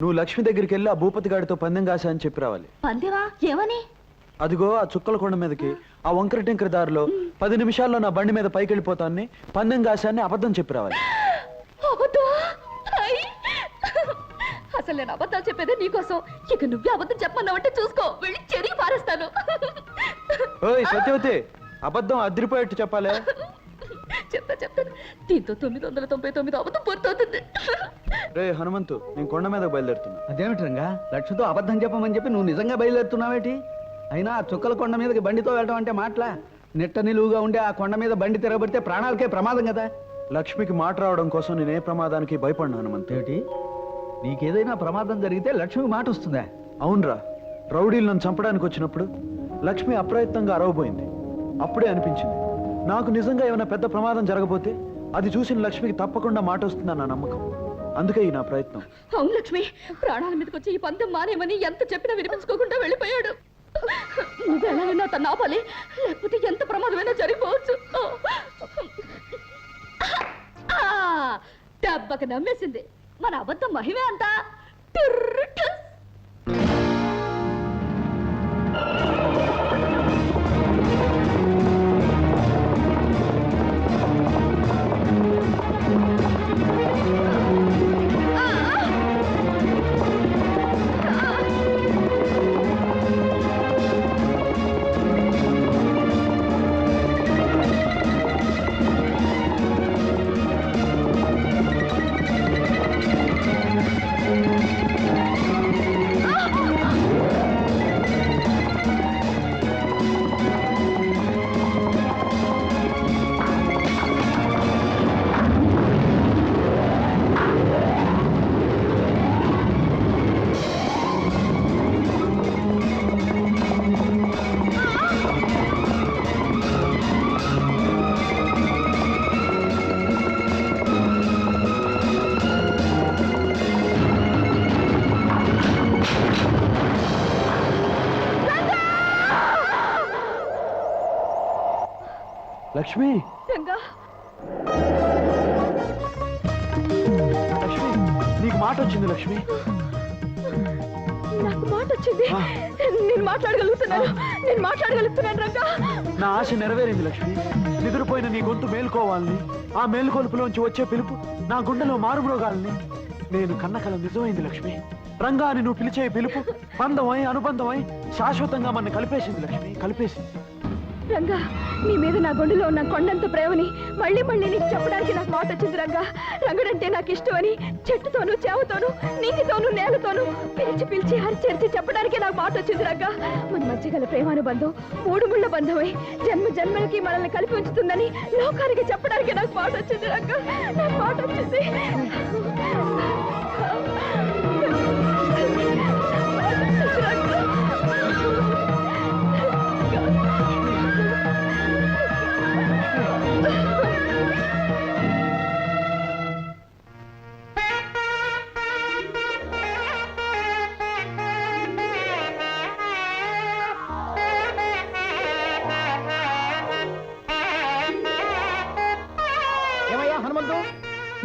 నువ్వు లక్ష్మి దగ్గరికి వెళ్ళి ఆ భూపతి గాడితో పందెం కాశా అని చెప్పి రావాలి. పందేవా ఏమని? అదిగో ఆ చుక్కల కొండ మీదకి ఆ వంకర టింకర దారిలో పది నిమిషాల్లో నా బండి మీద పైకి వెళ్ళిపోతాన్ని పందెం కాశాన్ని అబద్ధం చెప్పి రావాలి! అసలు నేను అబద్ధాలు చెప్పేదే నీకోసం. ఇక నువ్వే అబద్ధం చెప్పమన్నావంటే చూసుకో. వెళ్ళి చెరిగి పారేస్తాను. ఓయ్ సత్యవతి అబద్ధం అదిరిపోయేట్టు చెప్పాలి. దీంతో తొమ్మిది వందల తొంభై తొమ్మిది అబద్ధం పూర్తవుతుంది రే హనుమంతు నేను కొండ మీద బయలుదేరుతున్నా. అదేమిటి రంగా? లక్ష్మితో అబద్ధం చెప్పమని చెప్పి నువ్వు నిజంగా బయలుదేరుతున్నావేటి? అయినా ఆ చుక్కల కొండ మీదకి బండితో వెళ్ళడం అంటే మాటలా? నిట్ట నిలువుగా ఉండే ఆ కొండ మీద బండి తిరగబడితే ప్రాణాలకే ప్రమాదం కదా? లక్ష్మికి మాట రావడం కోసం నేను ఏ ప్రమాదానికి భయపడినా హనుమంతు. ఏమిటి? నీకేదైనా ప్రమాదం జరిగితే లక్ష్మికి మాట వస్తుందా? అవునరా రౌడీలు నన్ను చంపడానికి వచ్చినప్పుడు లక్ష్మి అప్రయత్నంగా అరవబోయింది. అప్పుడే అనిపించింది. నాకు నిజంగా ఏమైనా పెద్ద ప్రమాదం జరగబోతే అది చూసిన లక్ష్మికి తప్పకుండా మాట వస్తుందన్న నమ్మకం అందుకే ఈ నా ప్రయత్నం అవును లక్ష్మి ప్రాణాల మీదకి వచ్చి ఈ పందెం మానేమని ఎంత చెప్పినా వినిపించుకోకుండా వెళ్ళిపోయాడు నువ్వు ఎలాగైనా తను ఆపాలి లేకపోతే ఎంత ప్రమాదమైనా జరిగిపోవచ్చు ఆ, దెబ్బకి నమ్మేసింది మన అబద్ధం మహిమే అంతా టుర్రు లక్ష్మి. రంగా లక్ష్మి నీకు మాట వచ్చింది లక్ష్మి. నాకు మాట వచ్చింది. నేను మాట్లాడగలుగుతున్నాను. నేను మాట్లాడగలుగుతున్నాను రంగా నా ఆశ నెరవేరింది లక్ష్మి. నిద్రపోయిన నీ గొంతు మేల్కోవాలని ఆ మేల్కొలుపులోంచి వచ్చే పిలుపు నా గుండెలో మారుమ్రోగాలని. నేను కన్నకల నిజమైంది లక్ష్మి. రంగాని నువ్వు పిలిచే పిలుపు బంధమై అనుబంధమై శాశ్వతంగా మన కలిపేసింది లక్ష్మి. కలిపేసింది. రంగా నీ మీద నా గుండెలో ఉన్న కొండంత ప్రేమని మళ్ళీ మళ్ళీ నీకు చెప్పడానికి నాకు మాట వచ్చింది రంగా. రంగడంటే నాకు ఇష్టమని చెట్టుతోనూ చేవతోనూ నీటితోనూ నేలతోనూ పిలిచి పిలిచి హరిచేర్చి చెప్పడానికి నాకు మాట వచ్చింది రంగా. మన మధ్య గల ప్రేమానుబంధం మూడు ముళ్ళ బంధమై. జన్మ జన్మలకి మనల్ని కలిపి ఉంచుతుందని లోకానికి చెప్పడానికి నాకు మాట వచ్చింది రంగా. నాకు మాట వచ్చింది.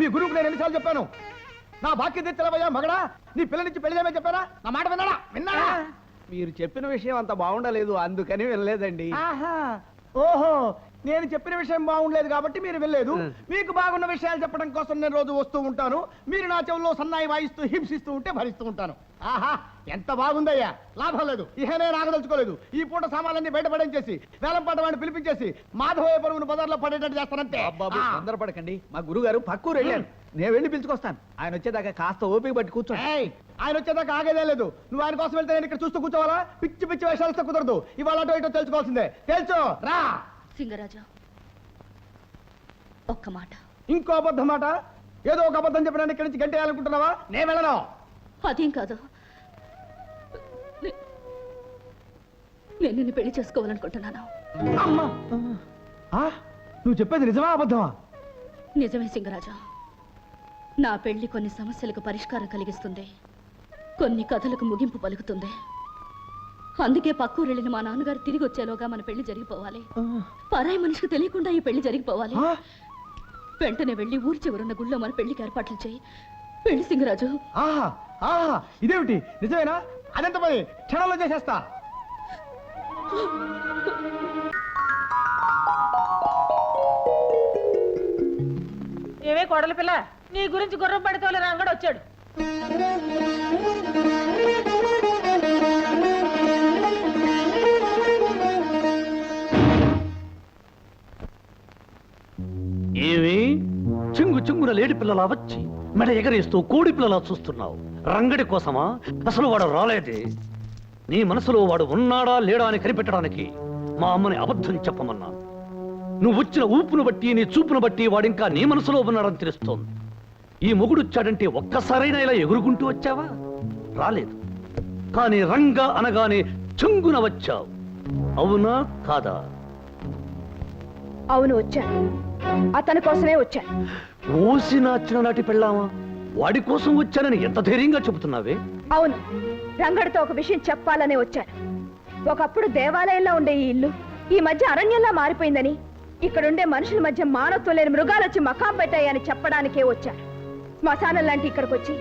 మీ గురువుకు నేను ఎన్నిసార్లు చెప్పాను? నా బాక్య తెచ్చలవయ్యా మగడా? నీ పిల్లనిచ్చి పెళ్ళి చేయమని చెప్పారా? నా మాట విన్నాడా? విన్నాడా? మీరు చెప్పిన విషయం అంత బాగుండలేదు అందుకని వెళ్ళలేదండి ఆహా. ఓహో నేను చెప్పిన విషయం బాగుండలేదు కాబట్టి మీరు వెళ్ళలేదు. మీకు బాగున్న విషయాలు చెప్పడం కోసం నేను రోజు వస్తూ ఉంటాను. మీరు నా చెవుల్లో సన్నాయి వాయిస్తూ హింసిస్తూ ఉంటే భరిస్తూ ఉంటాను. ఆహా ఎంత బాగుందయ్యా. లాభం లేదు. ఇహ నేను ఆగదలుచుకోలేదు ఈ పూట సామాన్లన్నీ బయటపడించేసి వేలం పాట వాడిని పిలిపించేసి మాధవయ్య పరుగును బజార్లో పడేటట్టు చేస్తానంతే. తొందరపడకండి. మా గురుగారు పక్కూరు వెళ్ళారు. నేను వెళ్ళి పిలుచుకొస్తాను. ఆయన వచ్చేదాకా కాస్త ఓపిక పట్టి కూర్చోండి. ఏయ్, ఆయన వచ్చేదాకా ఆగేదే లేదు. నువ్వు ఆయన కోసం వెళ్తే నేను ఇక్కడ చూస్తూ కూర్చోవాలా? పిచ్చి పిచ్చి వేషాలతో కుదరదు. ఇవాళ అటో ఇటో తెలుసుకోవాల్సిందే. తెలుసు. రా. సింగరాజు ఒక్క మాట. ఇంకో అబద్ధం మాట? ఏదో ఒక అబద్ధం చెప్పడానికి ఇక్కడి నుంచి గంటేయాలనుకుంటున్నావా? నేను వెళ్ళను. అదేం కాదు. నేను నిన్ను పెళ్ళి చేసుకోవాలనుకుంటున్నాను. అమ్మా! ఆ, నువ్వు చెప్పేది నిజమా అబద్ధమా? నిజమే సింగరాజా. నా పెళ్ళి కొన్ని సమస్యలకు పరిష్కారం కలిగిస్తుంది. కొన్ని కథలకు ముగింపు పలుకుతుంది. అందుకే పక్కూరు వెళ్ళిన మా నాన్నగారు తిరిగి వచ్చేలోగా మన పెళ్ళి జరిగిపోవాలి. పరాయి మనిషికి తెలియకుండా ఈ పెళ్ళి జరిగిపోవాలి. వెంటనే వెళ్ళి ఊరి చివరున్న గుళ్ళో మన పెళ్ళికి ఏర్పాట్లు చేయి. పెళ్ళి సింగరాజు. ఆహా ఆహా ఇదేమిటి? నిజమేనా? అదెంత పని. క్షణంలో చేసేస్తా. ఏవే కోడలి పిల్ల? నీ గురించి గుర్రం పడితోలే రంగడు వచ్చాడు. లేడి పిల్లలా వచ్చి మెడ ఎగరేస్తూ కోడి పిల్లలా చూస్తున్నావు. రంగడి కోసమా? అసలు వాడు రాలేదే. నీ మనసులో వాడు ఉన్నాడా లేడా అని కనిపెట్టడానికి మా అమ్మని అబద్ధం చెప్పమన్నాను నువ్వు వచ్చిన ఊపును బట్టి నీ చూపును బట్టి వాడింకా నీ మనసులో ఉన్నాడని తెలుస్తోంది. ఈ మొగుడొచ్చాడంటే ఒక్కసారైనా ఇలా ఎగురుకుంటూ వచ్చావా? రాలేదు. కానీ రంగ అనగానే చుంగున వచ్చావు. అవునా కాదా? అవును వచ్చాను. అతని కోసమే వచ్చాను. ఓసిన చిన్ననాటి పెళ్ళామా? వాడి కోసం వచ్చానని ఎంత ధైర్యంగా చెబుతున్నావే? అవును రంగడితో ఒక విషయం చెప్పాలనే వచ్చాను. ఒకప్పుడు దేవాలయంలో ఉండే ఈ ఇల్లు ఈ మధ్య అరణ్యంలా మారిపోయిందని ఇక్కడుండే మనుషుల మధ్య మానవత్వం లేని మృగాలు వచ్చి మకాం పెట్టాయని చెప్పడానికే వచ్చాను. శ్మశానం లాంటి ఇక్కడికి వచ్చి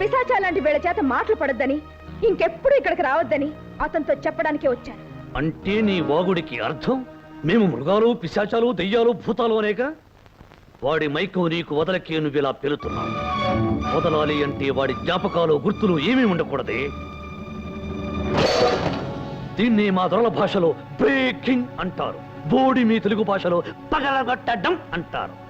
పిశాచా లాంటి వీళ్ళ చేత మాటలు పడొద్దని ఇంకెప్పుడు ఇక్కడికి రావద్దని అతనితో చెప్పడానికే వచ్చాను. అంటే నీ వాగుడికి అర్థం? మేము మృగాలు పిశాచాలు దెయ్యాలు భూతాలు అనేక. వాడి మైకం నీకు వదలకే నువ్వు ఇలా పెలుతున్నావు. వదలాలి అంటే వాడి జ్ఞాపకాలు గుర్తులు ఏమీ ఉండకూడదే. దీన్ని మా దొరల భాషలో బ్రేకింగ్ అంటారు. బోడి మీ తెలుగు భాషలో పగలగొట్టడం అంటారు.